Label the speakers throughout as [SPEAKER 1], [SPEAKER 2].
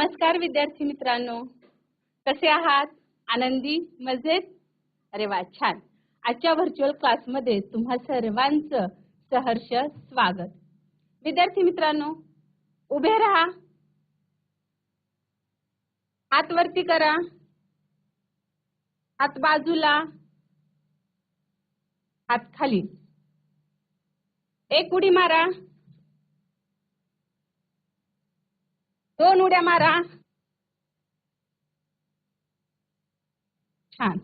[SPEAKER 1] नमस्कार विद्यार्थी मित्रांनो. कसे आहात? आनंदी मजेत? अरे वा छान. आजच्या व्हर्च्युअल क्लासमध्ये तुम्हा सर्वांचं सहर्ष स्वागत. विद्यार्थी मित्रांनो उभे राहा. हात वरती करा. हात बाजूला. हात खाली. एक उडी मारा. दोन उड्या मारा. छान.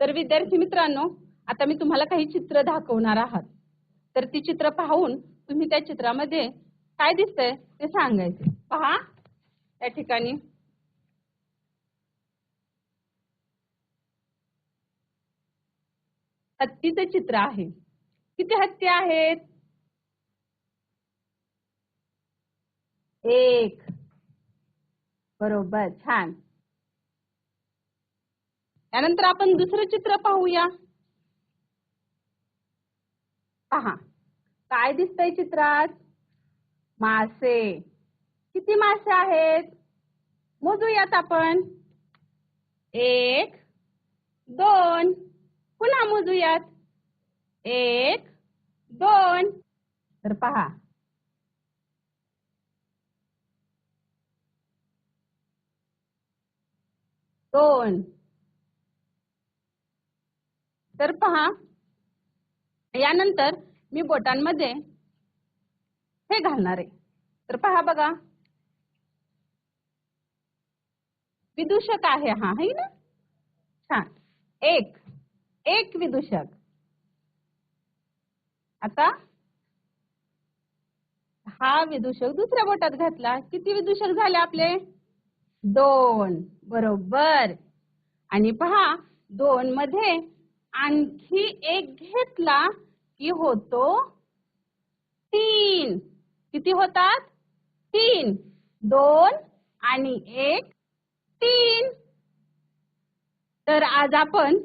[SPEAKER 1] तर विद्यार्थी मित्रांनो आता मी तुम्हाला काही चित्र दाखवणार आहात. तर ती चित्र पाहून तुम्ही त्या चित्रामध्ये काय दिसतंय ते सांगायचे. पहा. त्या ठिकाणी. हत्तीचं चित्र आहे. किती हत्ती आहेत? एक. बरोबर छान. त्यानंतर आपण दुसरं चित्र पाहूया. पहा काय दिसतंय चित्रात? मासे. किती मासे आहेत? मोजूयात आपण. एक दोन. पुन्हा मोजूयात. एक दोन. तर पहा दोन. तर पहा यानंतर मी बोटांमध्ये हे घालणार आहे. तर पहा बघा. विदूषक आहे हा है ना? छान. एक एक विदूषक. आता हा विदूषक दुसऱ्या बोटात घातला. किती विदूषक झाले आपले? दोन. बरोबर. आणि पहा दोन मध्ये आणखी एक घेतला की होतो तीन. किती होतात? तीन. दोन आणि एक तीन. तर आज आपण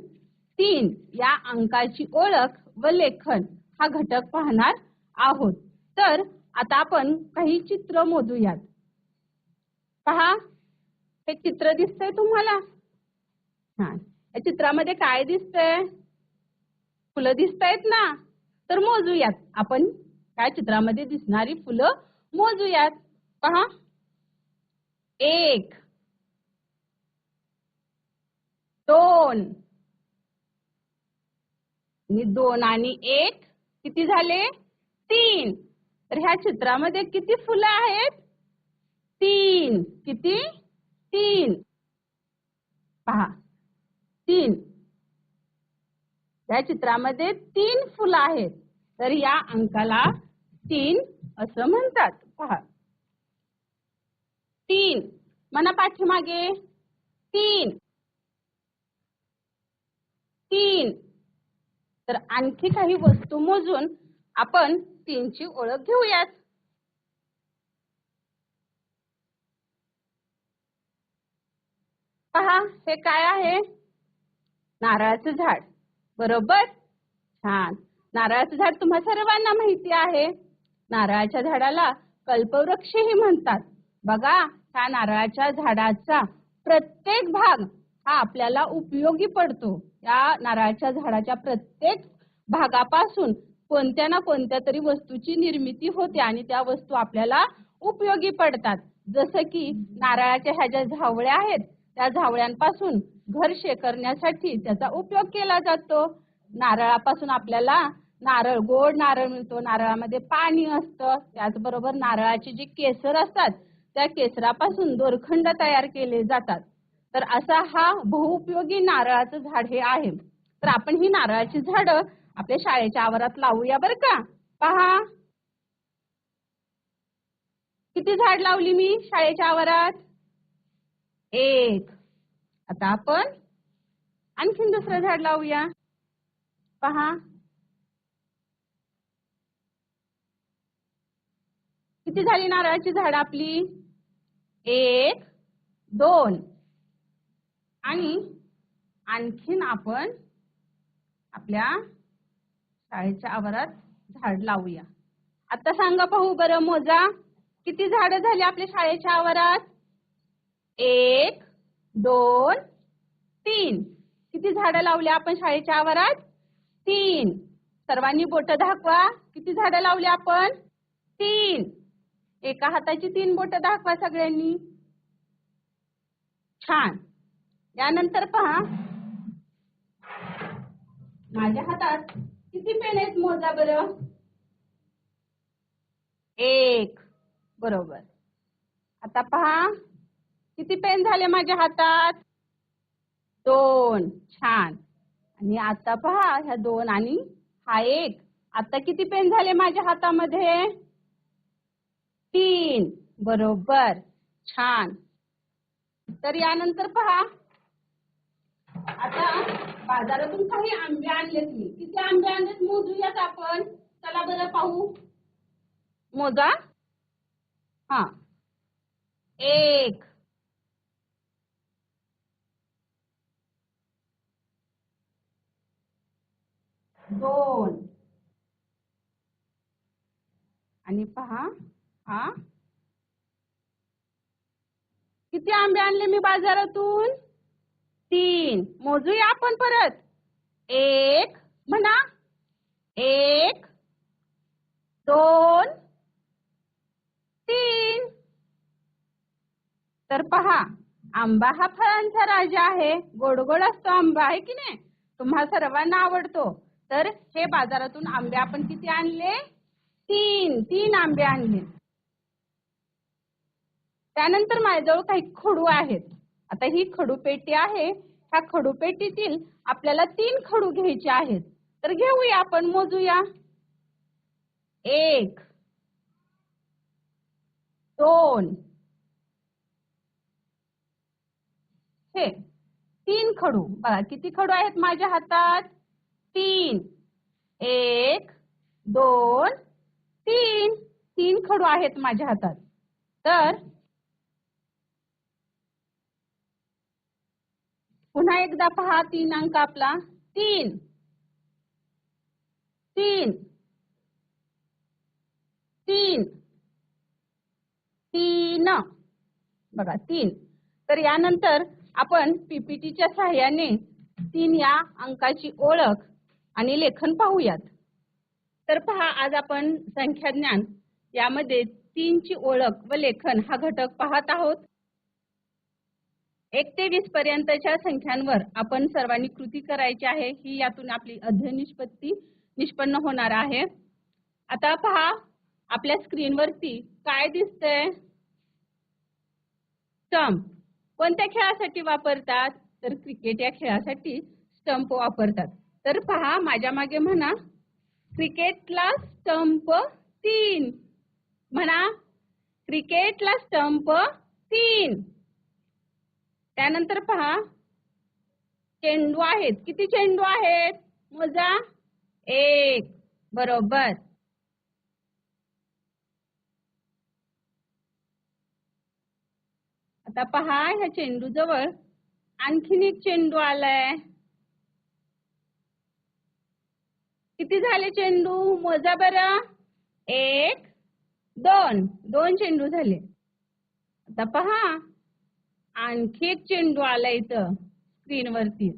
[SPEAKER 1] तीन या अंकाची ओळख व लेखन हा घटक पाहणार आहोत. तर आता आपण काही चित्र मोजूयात. पहा हे चित्र दिसतंय तुम्हाला? हा या चित्रामध्ये काय दिसतंय? फुलं दिसतायत ना? तर मोजूयात. आपण काय चित्रामध्ये दिसणारी फुलं मोजूयात. पहा. एक दोन आणि दोन आणि एक किती झाले? तीन. तर ह्या चित्रामध्ये किती फुलं आहेत? तीन. किती? तीन. पहा. तीन. या चित्रामध्ये तीन फुलं आहेत. तर या अंकाला तीन असं म्हणतात. पहा. तीन. मना पाठीमागे तीन. तीन. तर आणखी काही वस्तू मोजून आपण तीनची ओळख घेऊयात. पहा हे काय आहे? नारळाचं झाड. बरोबर? छान. नारळाचं झाड तुम्हा सर्वांना माहिती आहे. नारळाच्या झाडाला कल्पवृक्षही म्हणतात. बघा ह्या नारळाच्या झाडाचा प्रत्येक भाग हा आपल्याला उपयोगी पडतो. या नारळाच्या झाडाच्या प्रत्येक भागापासून कोणत्या ना कोणत्या तरी वस्तूची निर्मिती होते आणि त्या वस्तू आपल्याला उपयोगी पडतात. जसं की नारळाच्या ह्या ज्या झावळ्या आहेत त्या झावळ्यांपासून घर शेकरण्यासाठी त्याचा उपयोग केला जातो. नारळापासून आपल्याला नारळ गोड नारळ मिळतो. नारळामध्ये पाणी असतं. त्याचबरोबर नारळाचे जे केसर असतात त्या केसरापासून दोरखंड तयार केले जातात. तर असा हा बहुउपयोगी नारळाचं झाड हे आहे. तर आपण ही नारळाची झाडं आपल्या शाळेच्या आवारात लावूया बरं का? पहा. किती झाड लावली मी शाळेच्या आवारात? एक. आता आपण आणखीन दुसरं झाड लावूया. पहा. किती झाली नारळाची झाड आपली? एक दोन. आणि आणखीन आपण आपल्या शाळेच्या आवारात झाड लावूया. आता सांगा पाहू बरं मोजा. किती झाडं झाली आपल्या शाळेच्या आवारात? एक दोन तीन. किती झाडं लावली आपण शाळेच्या आवारात? तीन. सर्वांनी बोट दाखवा. किती झाडं लावली आपण? तीन. एका हाताची तीन बोट दाखवा सगळ्यांनी. छान. यानंतर पहा. माझ्या हातात किती पेन आहेत मोजा बरं? एक. बरोबर. आता पहा. किती पेन झाले माझ्या हातात? दोन. छान. आणि आता पहा ह्या दोन आणि हा एक. आता किती पेन झाले माझ्या हातामध्ये? तीन. बरोबर. छान. तर यानंतर पहा. आता बाजारातून काही आंबे आणलेत मी. किती आंबे आणलेत मोजूयात आपण. चला बरं पाहू. मोजा. हा. एक. दोन. आणि पहा हा. किती आंबे आणले मी बाजारातून? तीन. मोजूया आपण परत. एक म्हणा. एक दोन तीन. तर पहा आंबा हा फळांचा राजा आहे. गोड गोड असतो आंबा आहे की नाही? तुम्हा सर्वांना आवडतो. तर हे बाजारातून आंबे आपण किती आणले? तीन तीन आंबे आणले. त्यानंतर माझ्याजवळ काही खडू आहेत. आता ही खडू पेटी आहे. ह्या खडू पेटीतील आपल्याला तीन खडू घ्यायचे आहेत. तर घेऊया आपण मोजूया. एक दोन हे तीन खडू. बघा किती खडू आहेत माझ्या हातात? तीन. एक दोन तीन. तीन खडू आहेत माझ्या हातात. तर पुन्हा एकदा पहा तीन अंक आपला. तीन. तीन. तीन. तीन. बघा तीन. तर यानंतर आपण पीपीटीच्या सहाय्याने तीन या अंकाची ओळख आणि लेखन पाहूयात. तर पहा आज आपण संख्याज्ञान यामध्ये तीनची ओळख व लेखन हा घटक पाहत आहोत. एक ते वीस पर्यंतच्या संख्यांवर आपण सर्वांनी कृती करायची आहे ही यातून आपली अध्ययन निष्पत्ती निष्पन्न होणार आहे. आता पहा आपल्या स्क्रीनवरती काय दिसतंय? स्टंप. कोणत्या खेळासाठी वापरतात? तर क्रिकेट या खेळासाठी स्टंप वापरतात. तर पहा माझ्या मागे म्हणा क्रिकेटला स्टंप तीन. म्हणा क्रिकेटला स्टंप तीन. त्यानंतर पहा चेंडू आहेत. किती चेंडू आहेत? मोजा. एक. बरोबर. आता पहा ह्या चेंडू जवळ आणखीन एक चेंडू आलाय. किती झाले चेंडू? मोजा बरं. एक दोन. दोन चेंडू झाले. आता पहा. आणखी एक चेंडू आला इथं स्क्रीनवरती.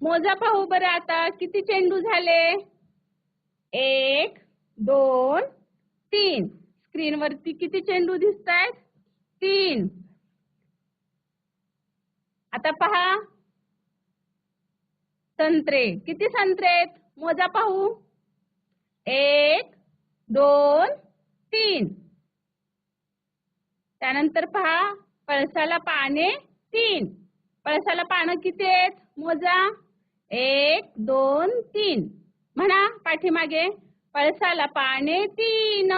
[SPEAKER 1] मोजा पाहू बरं आता. किती चेंडू झाले? एक दोन तीन. स्क्रीनवरती किती चेंडू दिसत आहेत तीन. आता पहा. संत्रे. किती संत्रे आहेत? मोजा पाहू. एक दोन तीन. त्यानंतर पहा. पळसाला पाने तीन. पळसाला पानं किती आहेत? मोजा. एक दोन तीन. म्हणा पाठीमागे. पळसाला पाने तीन.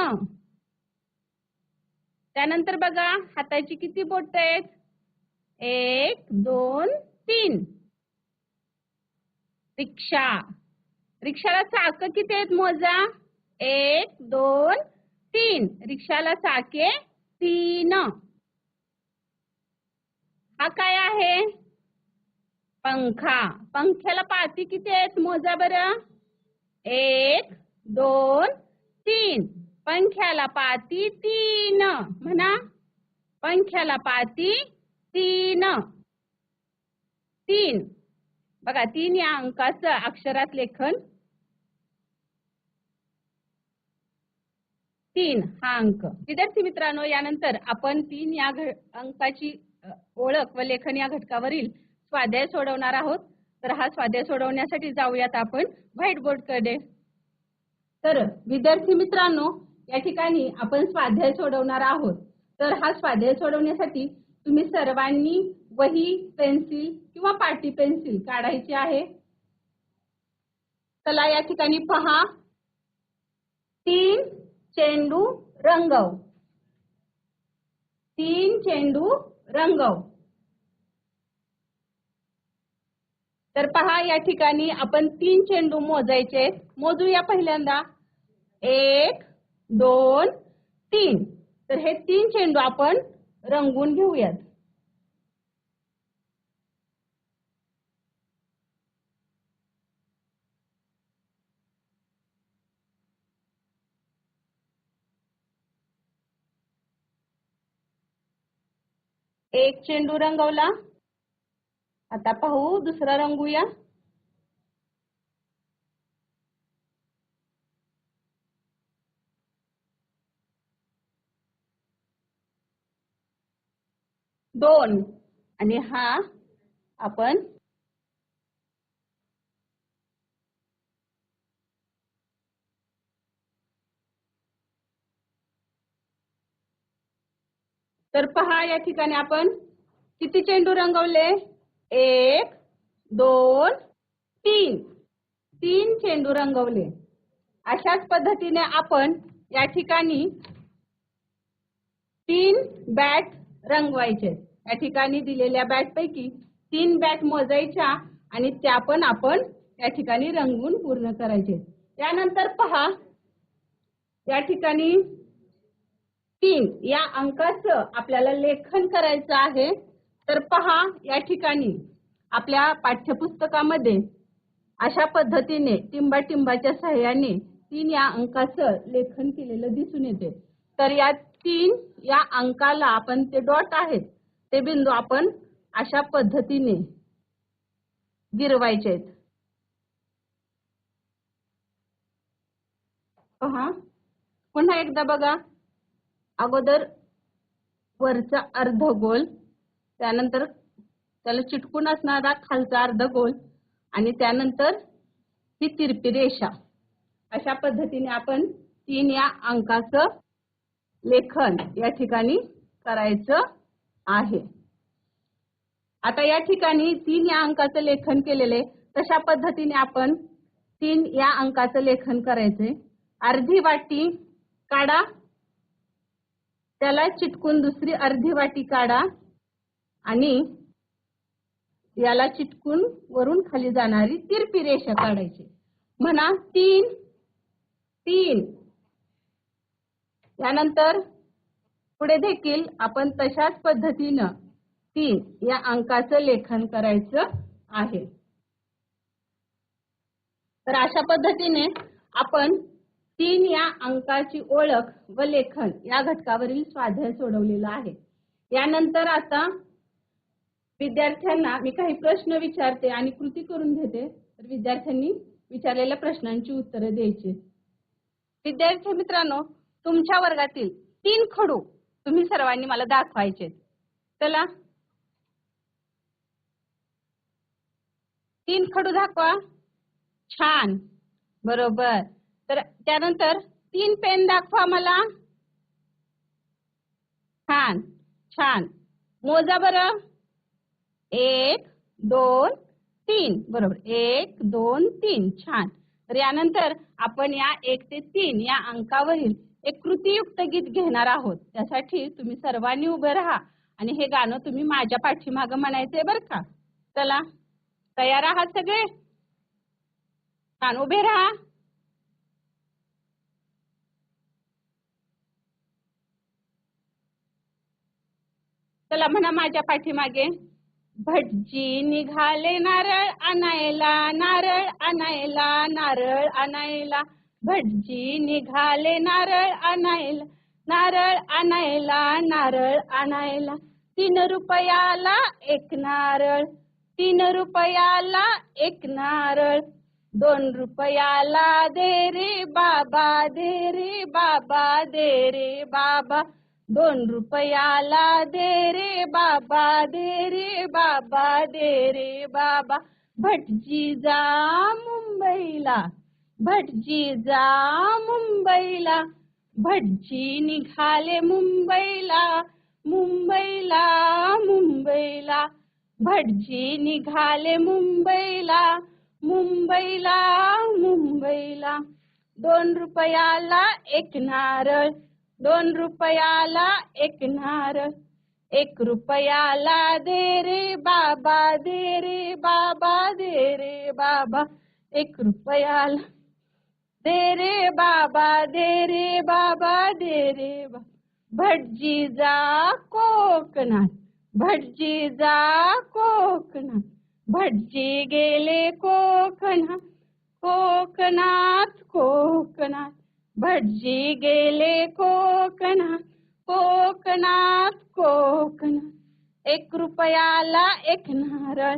[SPEAKER 1] त्यानंतर बघा. हाताची किती बोट आहेत? एक दोन तीन. रिक्षा. रिक्षाला चाक किती आहेत मोजा? एक दोन तीन. रिक्षाला चाके तीन. हा काय आहे? पंखा. पंख्याला पाती किती आहेत मोजा बरं? एक दोन तीन. पंख्याला पाती तीन. म्हणा. पंख्याला पाती तीन. तीन. बघा तीन या अंकाचं अक्षरात लेखन. तीन हा अंक. विद्यार्थी मित्रांनो यानंतर आपण तीन या अंकाची ओळख व लेखन या घटकावरील स्वाध्याय सोडवणार आहोत. तर हा स्वाध्याय सोडवण्यासाठी जाऊयात आपण व्हाईट बोर्डकडे तर विद्यार्थी मित्रांनो या ठिकाणी आपण स्वाध्याय सोडवणार आहोत. तर हा स्वाध्याय सोडवण्यासाठी तुम्ही सर्वांनी वही पेन्सिल किंवा पाटी पेन्सिल काढायची आहे. चला या ठिकाणी पहा. तीन चेंडू रंगव. तीन चेंडू रंगव. तर पहा या ठिकाणी आपण तीन चेंडू मोजायचे मोजूया पहिल्यांदा. एक दोन तीन. तर हे तीन चेंडू आपण रंगवून घेऊयात. एक चेंडू रंगवला. आता पाहू दुसरा रंगूया. दोन. आणि हा आपण तर पहा या ठिकाणी आपण किती चेंडू रंगवले? एक दोन तीन. तीन चेंडू रंगवले. अशाच पद्धतीने आपण या ठिकाणी तीन बॅट रंगवायचे. या ठिकाणी दिलेल्या बॅट पैकी तीन बॅट मोजायच्या आणि त्या पण आपण या ठिकाणी रंगवून पूर्ण करायचे. त्यानंतर पहा या ठिकाणी तीन या अंकाचं आपल्याला लेखन करायचं आहे. तर पहा या ठिकाणी आपल्या पाठ्यपुस्तकामध्ये अशा पद्धतीने टिंबाटिंबाच्या सहाय्याने तीन या अंकाचं लेखन केलेलं दिसून येते. तर या तीन या अंकाला आपण ते डॉट आहेत. ते बिंदू आपण अशा पद्धतीने गिरवायचे आहेत. पहा. पुन्हा एकदा बघा. अगोदर वरचा अर्ध गोल त्यानंतर त्याला चिटकून असणारा खालचा अर्ध गोल आणि त्यानंतर ही तिरपी रेषा. अशा पद्धतीने आपण तीन या अंकाचं लेखन या ठिकाणी करायचं आहे. आता या ठिकाणी तीन या अंकाचं लेखन केलेले तशा पद्धतीने आपण तीन या अंकाचं लेखन करायचे अर्धी वाटी काढा. त्याला चिटकून दुसरी अर्धी वाटी काढा. आणि याला चिटकून वरून खाली जाणारी तिरपी रेषा काढायची. म्हणा तीन तीन. त्यानंतर पुढे देखील आपण तशाच पद्धतीनं तीन या अंकाचं लेखन करायचं आहे. तर अशा पद्धतीने आपण तीन या अंकाची ओळख व लेखन या घटकावरील स्वाध्याय सोडवलेला आहे. यानंतर आता विद्यार्थ्यांना मी काही प्रश्न विचारते आणि कृती करून घेते. तर विद्यार्थ्यांनी विचारलेल्या प्रश्नांची उत्तरे द्यायची. विद्यार्थी मित्रांनो तुमच्या वर्गातील तीन खडू तुम्ही सर्वांनी मला दाखवायचे चला. तीन खडू दाखवा. छान. बरोबर. तर त्यानंतर तीन पेन दाखवा मला. छान. छान. मोजा बरं. एक दोन तीन. बरोबर. एक दोन तीन. छान. तर यानंतर आपण या एक ते तीन या अंकावरील एक कृतीयुक्त गीत घेणार आहोत. त्यासाठी तुम्ही सर्वांनी उभे राहा आणि हे गाणं तुम्ही माझ्या पाठीमागं म्हणायचंय बरं का? चला तयार आहात सगळे? कान उभे राहा. चला म्हणा माझ्या पाठीमागे. भटजी निघाले नारळ आणायला नारळ आणायला नारळ आणायला. भटजी निघाले नारळ आणायला नारळ आणायला नारळ आणायला. तीन रुपयाला एक नारळ तीन रुपयाला एक नारळ. दोन रुपयाला दे रे बाबा दे रे बाबा दे रे बाबा. दोन रुपयाला दे रे बाबा दे रे बाबा दे रे बाबा. भटजी जा मुंबईला. भटजी जा मुंबईला भटजी निघाले मुंबईला मुंबईला मुंबईला. भटजी निघाले मुंबईला मुंबईला मुंबईला. दोन रुपयाला एक नारळ दोन रुपयाला एक नारळ. एक रुपयाला दे रे बाबा दे रे बाबा दे रे बाबा. एक रुपयाला दे रे बाबा दे रे बाबा दे रे बा. भटजी जा कोकणात भटजी जा कोकणात. भटजी गेले कोकणात कोकणात कोकणात. भटजी गेले कोकणात कोकणात कोकणात. एक रुपयाला एक नारळ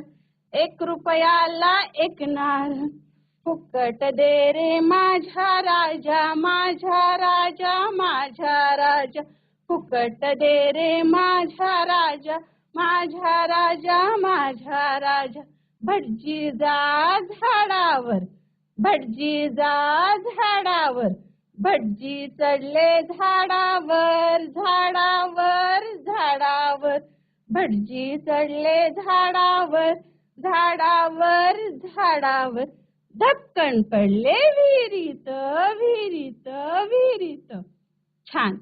[SPEAKER 1] एक रुपयाला एक नारळ. फुकट दे रे माझ्या राजा माझ्या राजा माझ्या राजा. फुकट दे रे माझ्या राजा माझ्या राजा माझ्या राजा. भटजी जा झाडावर भटजी जा झाडावर. भटजी चढले झाडावर झाडावर झाडावर. भटजी चढले झाडावर झाडावर झाडावर. धपकन पडले विहिरीत विहिरीत विहिरीत. छान.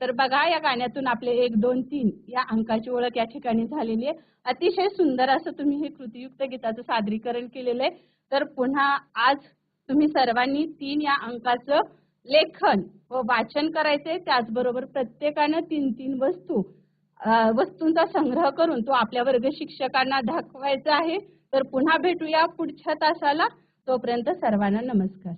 [SPEAKER 1] तर बघा या गाण्यातून आपले एक दोन तीन या अंकाची ओळख या ठिकाणी झालेली आहे. अतिशय सुंदर असं तुम्ही हे कृतीयुक्त गीताचं सादरीकरण केलेलं आहे. तर पुन्हा आज तुम्ही सर्वांनी तीन या अंकाचं लेखन व वाचन करायचंय. त्याचबरोबर प्रत्येकानं तीन तीन वस्तू वस्तूंचा संग्रह करून तो आपल्या वर्ग शिक्षकांना दाखवायचा आहे. तर पुन्हा भेटूया पुढच्या तासाला. तोपर्यंत सर्वांना नमस्कार.